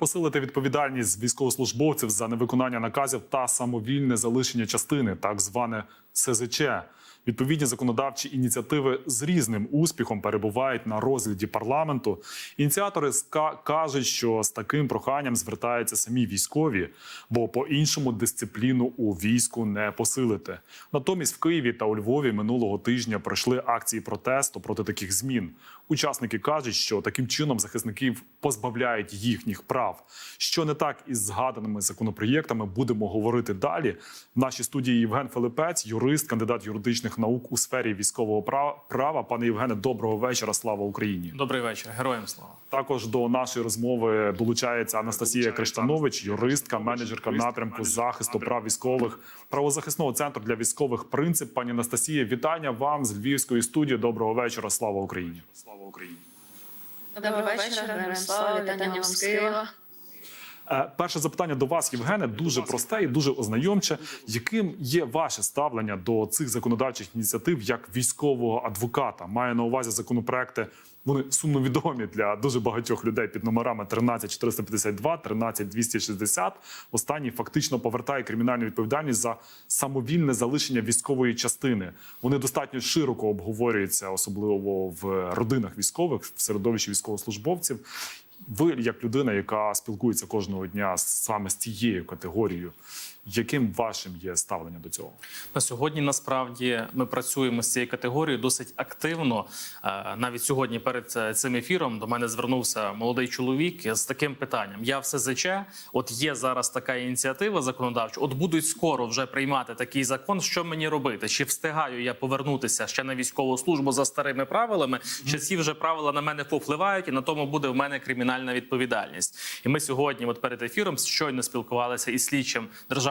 посилити відповідальність військовослужбовців за невиконання наказів та самовільне залишення частини, так зване СЗЧ. Відповідні законодавчі ініціативи з різним успіхом перебувають на розгляді парламенту. Ініціатори кажуть, що з таким проханням звертаються самі військові, бо по-іншому дисципліну у війську не посилити. Натомість в Києві та у Львові минулого тижня пройшли акції протесту проти таких змін. Учасники кажуть, що таким чином захисників позбавляють їхніх прав. Що не так із згаданими законопроєктами, будемо говорити далі. В нашій студії Євген Филипець, юрист, кандидат юридичних наук у сфері військового права. права. Пане Євгене, доброго вечора. Слава Україні! Добрий вечір, героям слава. Також до нашої розмови долучається Анастасія Криштанович, юристка, менеджерка напрямку захисту прав військових правозахисного центру для військових. Принцип пані Анастасія, вітання вам з Львівської студії. Доброго вечора. Слава Україні! Слава Україні! Доброго вечора, героям слава, вітання вам з Києва. Е, Перше запитання до вас, Євгене, дуже просте і дуже ознайомче. Яким є ваше ставлення до цих законодавчих ініціатив як військового адвоката? Має на увазі законопроекти. Вони сумно відомі для дуже багатьох людей під номерами 13452, 13260. Останній фактично повертає кримінальну відповідальність за самовільне залишення військової частини. Вони достатньо широко обговорюються, особливо в родинах військових, в середовищі військовослужбовців. Ви, як людина, яка спілкується кожного дня саме з цією категорією, яким вашим є ставлення до цього? На сьогодні насправді ми працюємо з цією категорією досить активно. Е, Навіть сьогодні перед е, цим ефіром до мене звернувся молодий чоловік з таким питанням: я все ЗЧ, от є зараз така ініціатива законодавча. От будуть скоро вже приймати такий закон. Що мені робити? Чи встигаю я повернутися ще на військову службу за старими правилами? Чи ці вже правила на мене повпливають, і на тому буде в мене кримінальна відповідальність? І ми сьогодні, от перед ефіром, щойно спілкувалися із слідчим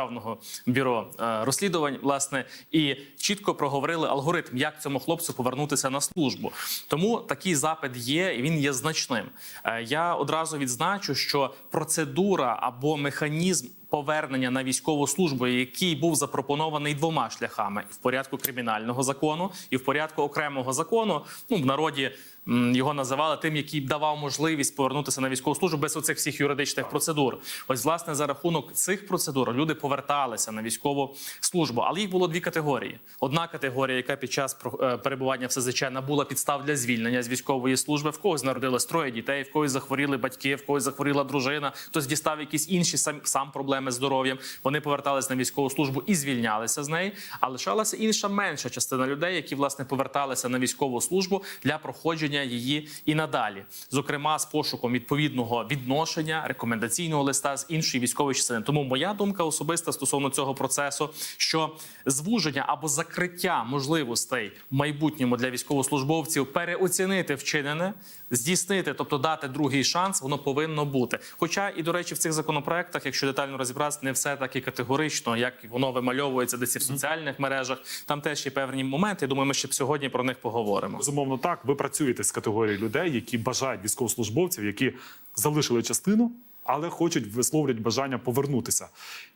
державного бюро е, розслідувань, власне, і чітко проговорили алгоритм, як цьому хлопцю повернутися на службу. Тому такий запит є, і він є значним. Е, Я одразу відзначу, що процедура або механізм. Повернення на військову службу, який був запропонований двома шляхами: в порядку кримінального закону, і в порядку окремого закону. Ну в народі його називали тим, який давав можливість повернутися на військову службу без оцих всіх юридичних процедур. Ось власне за рахунок цих процедур люди поверталися на військову службу. Але їх було дві категорії: одна категорія, яка під час е, перебування в СЗЧ набула підстав для звільнення з військової служби, в когось народилось троє дітей, в когось захворіли батьки, в когось захворіла дружина, хтось дістав якісь інші сам, сам проблеми з здоров'ям. Вони повертались на військову службу і звільнялися з неї. А лишалася інша менша частина людей, які власне поверталися на військову службу для проходження її і надалі, зокрема з пошуком відповідного відношення рекомендаційного листа з іншої військової частини. Тому моя думка особиста стосовно цього процесу, що звуження або закриття можливостей в майбутньому для військовослужбовців переоцінити вчинене, здійснити, тобто дати другий шанс, воно повинно бути. Хоча і до речі, в цих законопроектах, якщо детально розібратися, не все так і категорично, як воно вимальовується десь і в соціальних мережах. Там теж є певні моменти. Думаю, ми ще б сьогодні про них поговоримо. Безумовно, так. Ви працюєте з категорією людей, які бажають військовослужбовців, які залишили частину. Але хочуть висловлюють бажання повернутися.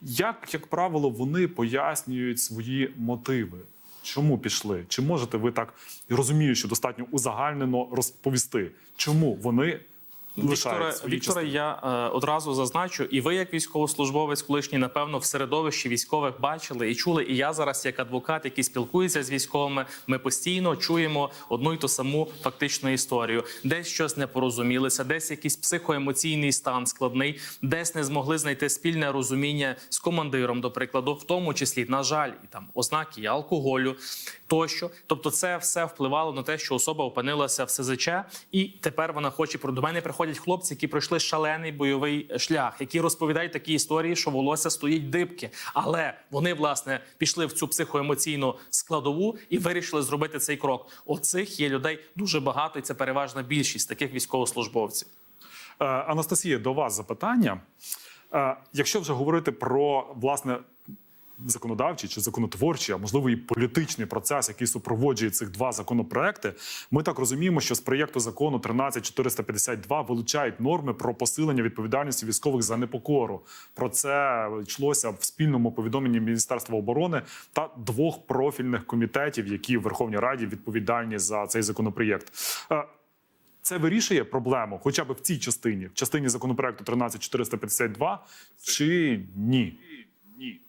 Як, як правило, вони пояснюють свої мотиви. Чому пішли? Чи можете ви так розумію, що достатньо узагальнено розповісти, чому вони лишають Вікторе, Вікторе, я е, одразу зазначу, і ви, як військовослужбовець, колишній, напевно, в середовищі військових бачили і чули. І я зараз, як адвокат, який спілкується з військовими, ми постійно чуємо одну й ту саму фактичну історію. Десь щось не порозумілися, десь якийсь психоемоційний стан складний, десь не змогли знайти спільне розуміння з командиром, до прикладу, в тому числі, на жаль, і там ознаки і алкоголю тощо. Тобто, це все впливало на те, що особа опинилася в СЗЧ, і тепер вона хоче про до мене приходять хлопці, які пройшли шалений бойовий шлях, які розповідають такі історії, що волосся стоїть дибки. Але вони власне пішли в цю психоемоційну складову і вирішили зробити цей крок. Оцих є людей дуже багато, і це переважна більшість таких військовослужбовців. Е, Анастасія, до вас запитання. Е, Якщо вже говорити про власне законодавчий чи законотворчий, а можливо і політичний процес, який супроводжує цих два законопроекти, ми так розуміємо, що з проєкту закону 13452 вилучають норми про посилення відповідальності військових за непокору. Про це йшлося в спільному повідомленні Міністерства оборони та двох профільних комітетів, які в Верховній Раді відповідальні за цей законопроєкт. Е, Це вирішує проблему, хоча б в цій частині, в частині законопроекту 13452, чи ні? Ні.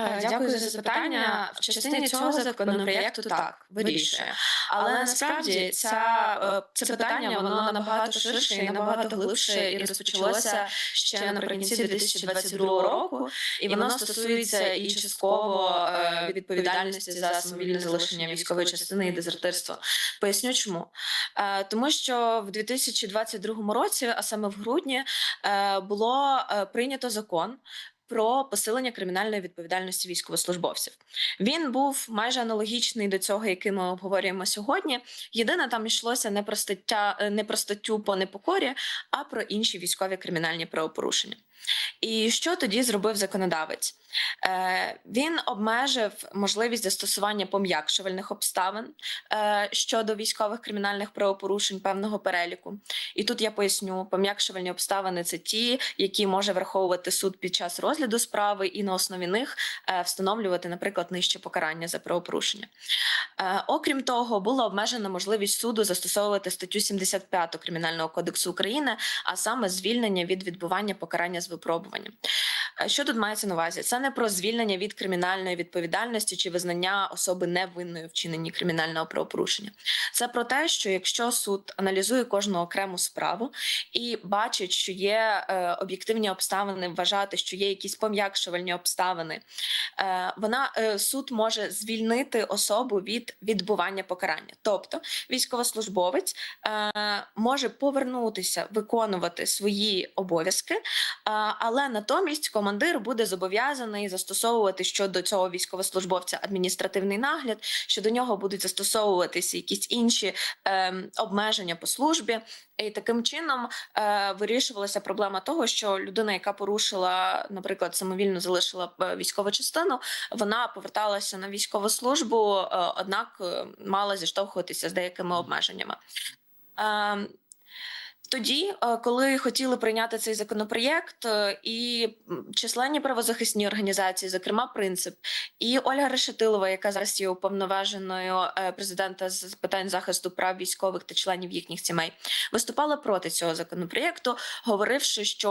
Е, Дякую за запитання. В частині цього законопроєкту так вирішує. Але насправді ця, е, це питання воно набагато ширше і набагато глибше і розпочалося ще наприкінці 2022 року, і воно стосується і частково е, відповідальності за самовільне залишення військової частини і дезертирство. Поясню чому. Е, Тому що в 2022 році, а саме в грудні, е, було е, прийнято закон про посилення кримінальної відповідальності військовослужбовців. Він був майже аналогічний до цього, який ми обговорюємо сьогодні. Єдине, там йшлося не про стаття, е, не про статтю по непокорі, а про інші військові кримінальні правопорушення. І що тоді зробив законодавець? Е, він обмежив можливість застосування пом'якшувальних обставин е, щодо військових кримінальних правопорушень певного переліку. І тут я поясню, пом'якшувальні обставини це ті, які може враховувати суд під час розгляду справи, і на основі них е, встановлювати, наприклад, нижче покарання за правопорушення. Окрім того, була обмежена можливість суду застосовувати статтю 75 Кримінального кодексу України, а саме звільнення від відбування покарання з випробуванням. Що тут мається на увазі? Це не про звільнення від кримінальної відповідальності чи визнання особи невинною вчиненні кримінального правопорушення. Це про те, що якщо суд аналізує кожну окрему справу і бачить, що є е, об'єктивні обставини, вважати, що є якісь пом'якшувальні обставини, е, вона е, суд може звільнити особу від відбування покарання. Тобто військовослужбовець е, може повернутися виконувати свої обов'язки, е, але натомість командир буде зобов'язаний застосовувати щодо цього військовослужбовця адміністративний нагляд, що до нього будуть застосовуватися якісь інші е, обмеження по службі. І таким чином е, вирішувалася проблема того, що людина, яка порушила, наприклад, самовільно залишила е, військову частину, вона поверталася на військову службу, е, однак е, мала зіштовхуватися з деякими обмеженнями. Е, тоді, е, коли хотіли прийняти цей законопроєкт, е, і численні правозахисні організації, зокрема принцип, і Ольга Решетилова, яка зараз є уповноваженою е, президента з питань захисту прав військових та членів їхніх сімей, виступала проти цього законопроєкту, говоривши, що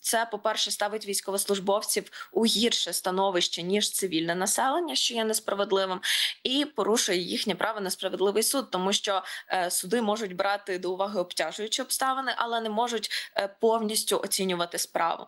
це, по-перше, ставить військовослужбовців у гірше становище ніж цивільне населення, що є несправедливим, і порушує їхнє право на справедливий суд, тому що суди можуть брати до уваги обтяжуючі обставини, але не можуть е, повністю оцінювати справу.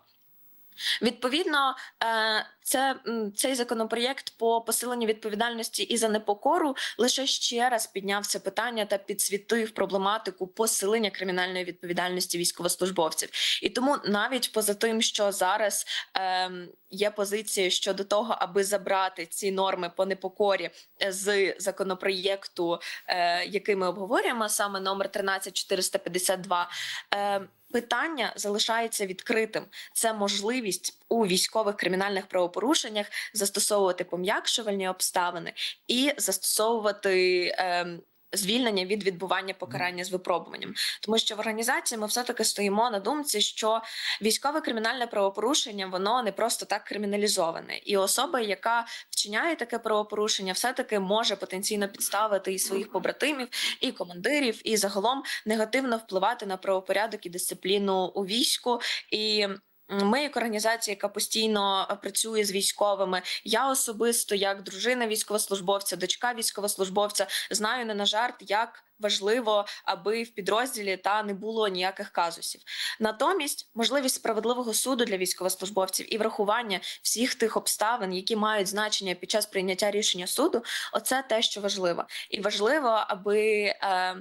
Відповідно, е, це цей законопроєкт по посиленню відповідальності і за непокору лише ще раз підняв це питання та підсвітив проблематику посилення кримінальної відповідальності військовослужбовців. І тому навіть поза тим, що зараз ем, є позиція щодо того, аби забрати ці норми по непокорі е, з законопроєкту, е, який ми обговорюємо, саме номер 13452, е, Питання залишається відкритим. Це можливість у військових кримінальних правопорушеннях застосовувати пом'якшувальні обставини і застосовувати. ем, Звільнення від відбування покарання з випробуванням, тому що в організації ми все таки стоїмо на думці, що військове кримінальне правопорушення воно не просто так криміналізоване, і особа, яка вчиняє таке правопорушення, все таки може потенційно підставити і своїх побратимів, і командирів, і загалом негативно впливати на правопорядок і дисципліну у війську. І. Ми, як організація, яка постійно е, працює з військовими, я особисто, як дружина військовослужбовця, дочка військовослужбовця, знаю не на жарт, як важливо, аби в підрозділі та не було ніяких казусів. Натомість, можливість справедливого суду для військовослужбовців і врахування всіх тих обставин, які мають значення під час прийняття рішення суду, оце те, що важливо, і важливо, аби. Е,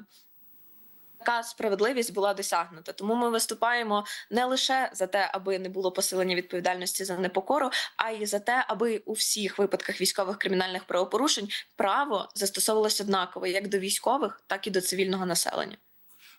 така справедливість була досягнута. Тому ми виступаємо не лише за те, аби не було посилення відповідальності за непокору, а й за те, аби у всіх випадках військових кримінальних правопорушень право застосовувалось однаково як до військових, так і до цивільного населення.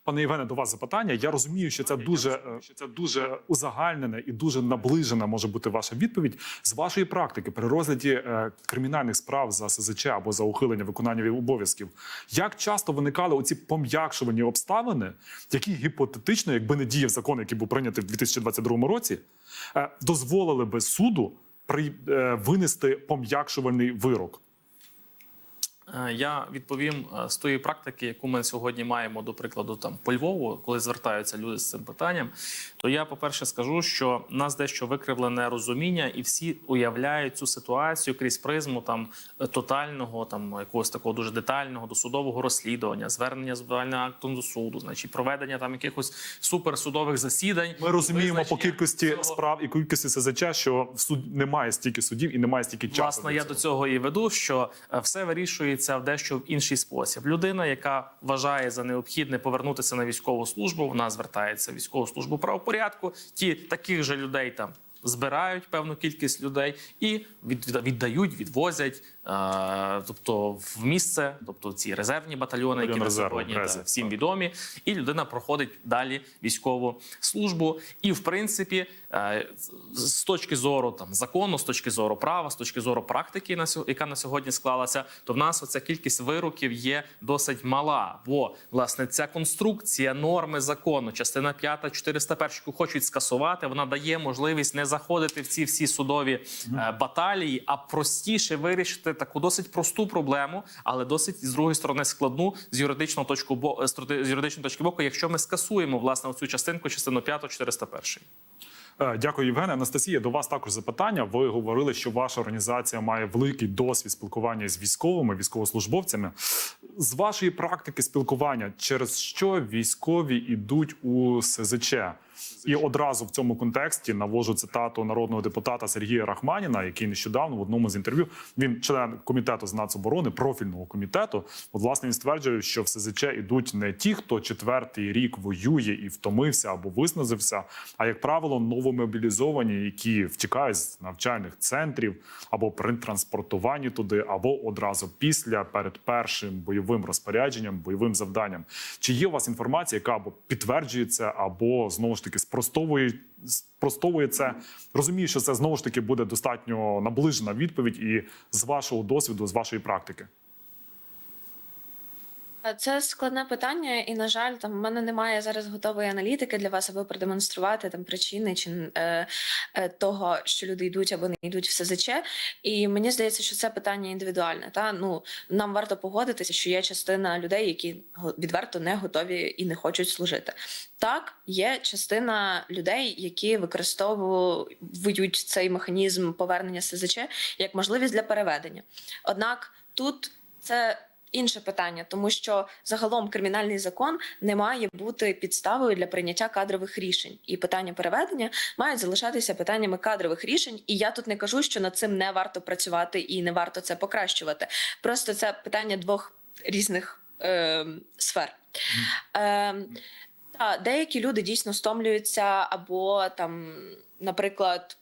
Пане Євгене, до вас запитання. Я розумію, що це дуже що це дуже узагальнене і дуже наближена може бути ваша відповідь з вашої практики при розгляді е, кримінальних справ за СЗЧ або за ухилення виконання обов'язків. Як часто виникали оці пом'якшувані обставини, які гіпотетично, якби не діяв закон, який був прийнятий в 2022 році, е, дозволили би суду при е, винести пом'якшувальний вирок? Е, Я відповім е, з тої практики, яку ми сьогодні маємо, до прикладу, там по Львову, коли звертаються люди з цим питанням. То я, по-перше, скажу, що в нас дещо викривлене розуміння, і всі уявляють цю ситуацію крізь призму там е, тотального, там якогось такого дуже детального досудового розслідування, звернення з актом до суду, значить проведення там якихось суперсудових засідань. Ми розуміємо по кількості цього- справ і кількості СЗЧ, що в суд немає стільки судів і немає стільки часу. Власне, я до цього і веду, що все вирішується в дещо в інший спосіб. Людина, яка вважає за необхідне повернутися на військову службу, вона звертається в військову службу правопорядку. Ті таких же людей там. Збирають певну кількість людей і від, від- віддають, відвозять, е, тобто в місце, тобто ці резервні батальйони, які на сьогодні резерв, та, всім так. відомі, і людина проходить далі військову службу. І в принципі, е, з точки зору там закону, з точки зору права, з точки зору практики, яка на сьогодні склалася, то в нас оця кількість вироків є досить мала. Бо власне ця конструкція норми закону, частина 5, 401, яку хочуть скасувати, вона дає можливість не заходити в ці всі судові е, баталії, а простіше вирішити таку досить просту проблему, але досить з другої сторони складну з юридичного точку бо з юридичної точки боку, якщо ми скасуємо власне оцю частинку, частину 5, 401. Е, Дякую, Євгене. Анастасія, до вас також запитання. Ви говорили, що ваша організація має великий досвід спілкування з військовими, військовослужбовцями. З вашої практики спілкування, через що військові йдуть у СЗЧ? І одразу в цьому контексті навожу цитату народного депутата Сергія Рахманіна, який нещодавно в одному з інтерв'ю він член комітету з нацоборони, профільного комітету. От власне він стверджує, що в СЗЧ ідуть не ті, хто четвертий рік воює і втомився або виснажився, а як правило, новомобілізовані, які втікають з навчальних центрів або при транспортуванні туди, або одразу після перед першим бойовим розпорядженням, бойовим завданням. Чи є у вас інформація, яка або підтверджує це, або знову ж таки спростовує спростовує це? Розумію, що це знову ж таки буде достатньо наближена відповідь, і з вашого досвіду, з вашої практики. Е, Це складне питання, і на жаль, там в мене немає зараз готової аналітики для вас, аби продемонструвати там причини чи е, е, того, що люди йдуть або не йдуть в СЗЧ. І мені здається, що це питання індивідуальне. Та ну нам варто погодитися, що є частина людей, які відверто не готові і не хочуть служити. Так, є частина людей, які використовують цей механізм повернення СЗЧ як можливість для переведення. Однак тут це інше питання, тому що загалом кримінальний закон не має бути підставою для прийняття кадрових рішень, і питання переведення мають залишатися питаннями кадрових рішень. І я тут не кажу, що над цим не варто працювати і не варто це покращувати. Просто це питання двох різних е, сфер. Е, та, деякі люди дійсно стомлюються, або там, наприклад.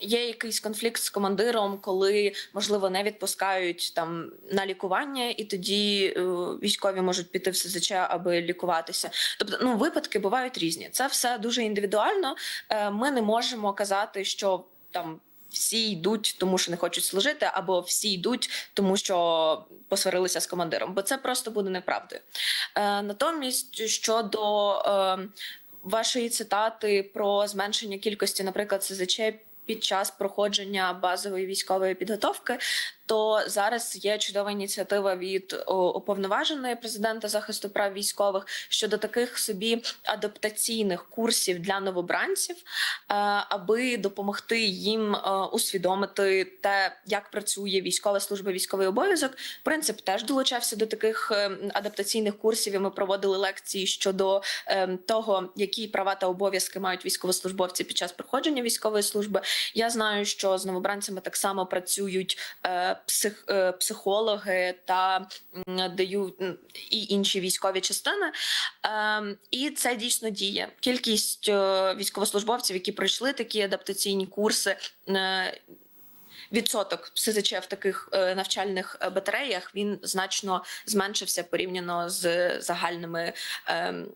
Є якийсь конфлікт з командиром, коли можливо не відпускають там на лікування, і тоді е, військові можуть піти в СЗЧ, аби лікуватися. Тобто, ну випадки бувають різні. Це все дуже індивідуально. Е, ми не можемо казати, що там. Всі йдуть, тому що не хочуть служити, або всі йдуть, тому що посварилися з командиром, бо це просто буде неправдою. Е, натомість щодо е, вашої цитати про зменшення кількості, наприклад, СЗЧ під час проходження базової військової підготовки, то зараз є чудова ініціатива від уповноваженої президента захисту прав військових щодо таких собі адаптаційних курсів для новобранців, е, аби допомогти їм е, усвідомити те, як працює військова служба, військовий обов'язок. Принцип теж долучався до таких е, адаптаційних курсів. і Ми проводили лекції щодо того, які права та обов'язки мають військовослужбовці під час проходження військової служби. Я знаю, що з новобранцями так само працюють псих, е, психологи та м, дають і інші військові частини. Е, і це дійсно діє. Кількість е, військовослужбовців, які пройшли такі адаптаційні курси. Е, Відсоток СЗЧ в таких навчальних батареях він значно зменшився порівняно з загальними ем,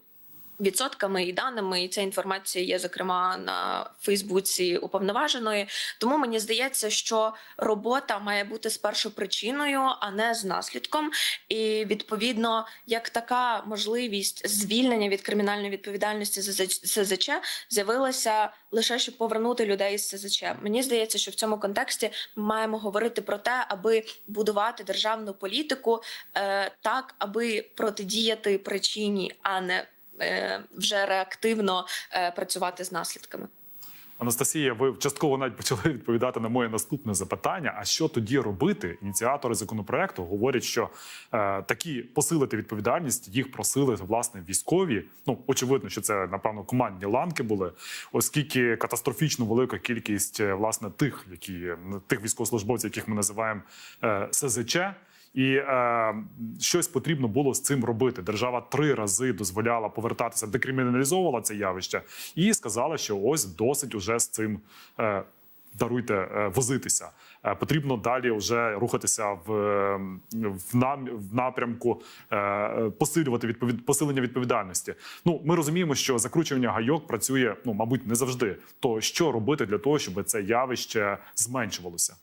Відсотками і даними, і ця інформація є зокрема на Фейсбуці уповноваженої. Тому мені здається, що робота має бути спершу причиною, а не з наслідком. І відповідно, як така можливість звільнення від кримінальної відповідальності за СЗЧ з'явилася лише щоб повернути людей з СЗЧ. Мені здається, що в цьому контексті ми маємо говорити про те, аби будувати державну політику е, так, аби протидіяти причині, а не вже реактивно е, працювати з наслідками. Анастасія, ви частково навіть почали відповідати на моє наступне запитання. А що тоді робити? Ініціатори законопроекту говорять, що е, такі посилити відповідальність їх просили власне військові. Ну очевидно, що це напевно командні ланки були, оскільки катастрофічно велика кількість е, власне тих, які тих військовослужбовців, яких ми називаємо е, СЗЧ. І е, щось потрібно було з цим робити. Держава три рази дозволяла повертатися, декриміналізовувала це явище, і сказала, що ось досить уже з цим. Е, Даруйте е, возитися. Е, Потрібно далі вже рухатися в, в, нам, в напрямку е, посилювати відповід, посилення відповідальності. Ну ми розуміємо, що закручування гайок працює ну, мабуть, не завжди. То що робити для того, щоб це явище зменшувалося?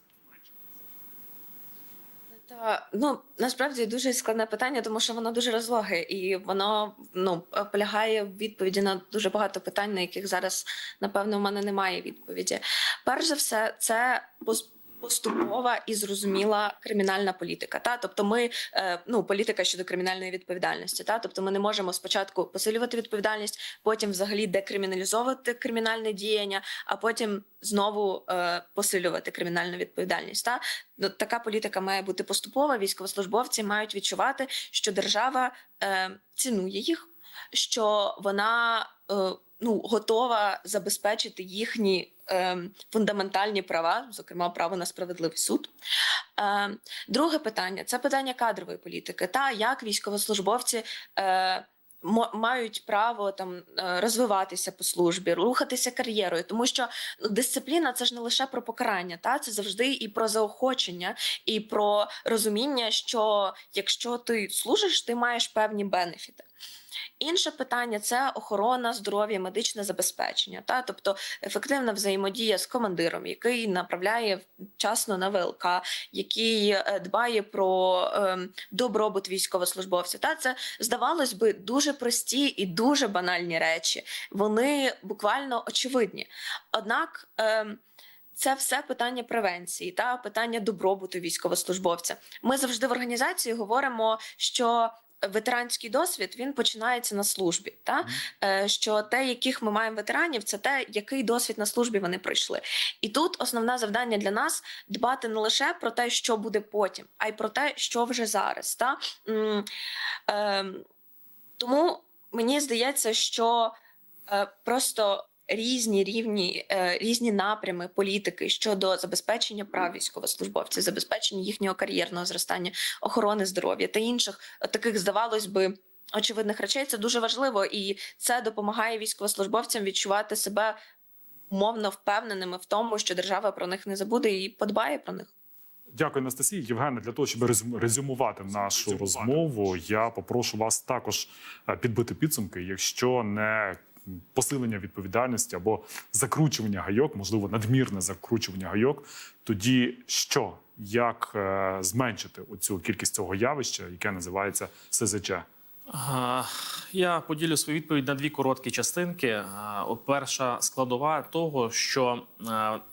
Та ну насправді дуже складне питання, тому що воно дуже розлоге, і воно ну полягає в відповіді на дуже багато питань, на яких зараз напевно в мене немає відповіді. Перш за все, це поступова і зрозуміла кримінальна політика. Та тобто, ми е, ну політика щодо кримінальної відповідальності. Та тобто, ми не можемо спочатку посилювати відповідальність, потім взагалі декриміналізовувати кримінальне діяння, а потім знову е, посилювати кримінальну відповідальність. Та Ну, така політика має бути поступова. Військовослужбовці мають відчувати, що держава е, цінує їх, що вона ну готова забезпечити їхні е, фундаментальні права, зокрема право на справедливий суд. Е, друге питання це питання кадрової політики. Та як військовослужбовці. Е, Мають право там е, розвиватися по службі, рухатися кар'єрою, тому що ну, дисципліна це ж не лише про покарання, та це завжди і про заохочення, і про розуміння, що якщо ти служиш, ти маєш певні бенефіти. Інше питання це охорона здоров'я, медичне забезпечення, та тобто ефективна взаємодія з командиром, який направляє вчасно на ВЛК, який е, дбає про ем, добробут військовослужбовців. Та це здавалось би дуже прості і дуже банальні речі. Вони буквально очевидні. Однак. ем, це все питання превенції та питання добробуту військовослужбовця. Ми завжди в організації говоримо, що ветеранський досвід він починається на службі. Та Е, що те, яких ми маємо ветеранів, це те, який досвід на службі вони пройшли. І тут основне завдання для нас дбати не лише про те, що буде потім, а й про те, що вже зараз. Та? Ем, тому мені здається, що е, просто різні рівні, е, різні напрями політики щодо забезпечення прав військовослужбовців, забезпечення їхнього кар'єрного зростання, охорони здоров'я та інших е, таких, здавалось би. Очевидних речей це дуже важливо, і це допомагає військовослужбовцям відчувати себе умовно впевненими в тому, що держава про них не забуде і подбає про них. Дякую, Анастасія. Євгене, для того, щоб резюмувати нашу розмову, я попрошу вас також е, підбити підсумки, якщо не посилення відповідальності або закручування гайок, можливо, надмірне закручування гайок, тоді що? Як е, зменшити оцю кількість цього явища, яке називається СЗЧ? Я поділю свою відповідь на дві короткі частинки. Перша складова того, що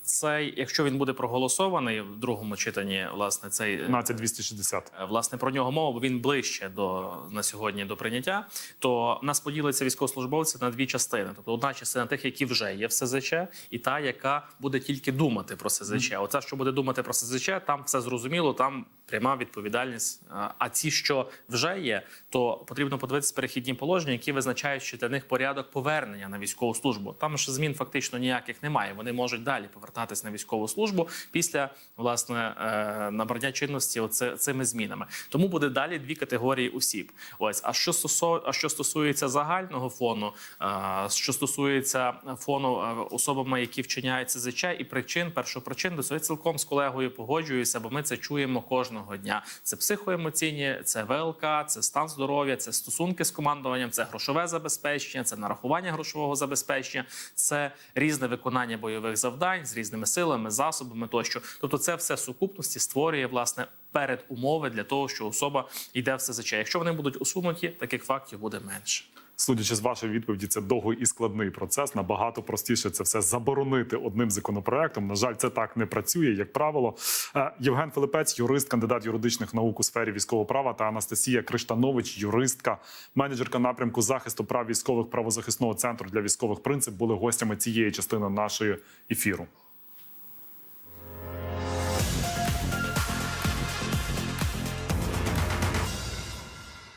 цей, якщо він буде проголосований в другому читанні, власне, цей 15260. Е, власне про нього мова, бо він ближче до на сьогодні до прийняття. То нас поділиться військовослужбовці на дві частини. Тобто одна частина тих, які вже є в СЗЧ, і та, яка буде тільки думати про СЗЧ. Оця, що буде думати про СЗЧ, там все зрозуміло, там пряма відповідальність. А ці, що вже є, то потрібно подивитися перехідні положення, які визначають що для них порядок повернення на військову службу. Там ж змін фактично ніяких немає. Вони можуть далі повертатись на військову службу після власне е, набрання чинності оце, цими змінами. Тому буде далі дві категорії осіб. Ось а що стосу, а що стосується загального фону, е, що стосується фону е, особами, які вчиняють СЗЧ і причин, першопричин, до цього цілком з колегою погоджуюся, бо ми це чуємо кожного дня. Це психоемоційні, це ВЛК, це стан здоров'я, це стосунки з командуванням, це грошове забезпечення, це нарахування грошового забезпечення, це різне виконання бойових завдань з різними силами, засобами тощо. Тобто, це все сукупності створює власне передумови для того, що особа йде в СЗЧ. Якщо вони будуть усунуті, таких фактів буде менше. Судячи з вашої відповіді, це довгий і складний процес. Набагато простіше це все заборонити одним законопроектом. На жаль, це так не працює, як правило. Е, Євген Филипець, юрист, кандидат юридичних наук у сфері військового права, та Анастасія Криштанович, юристка, менеджерка напрямку захисту прав військових правозахисного центру для військових принцип, були гостями цієї частини нашої ефіру.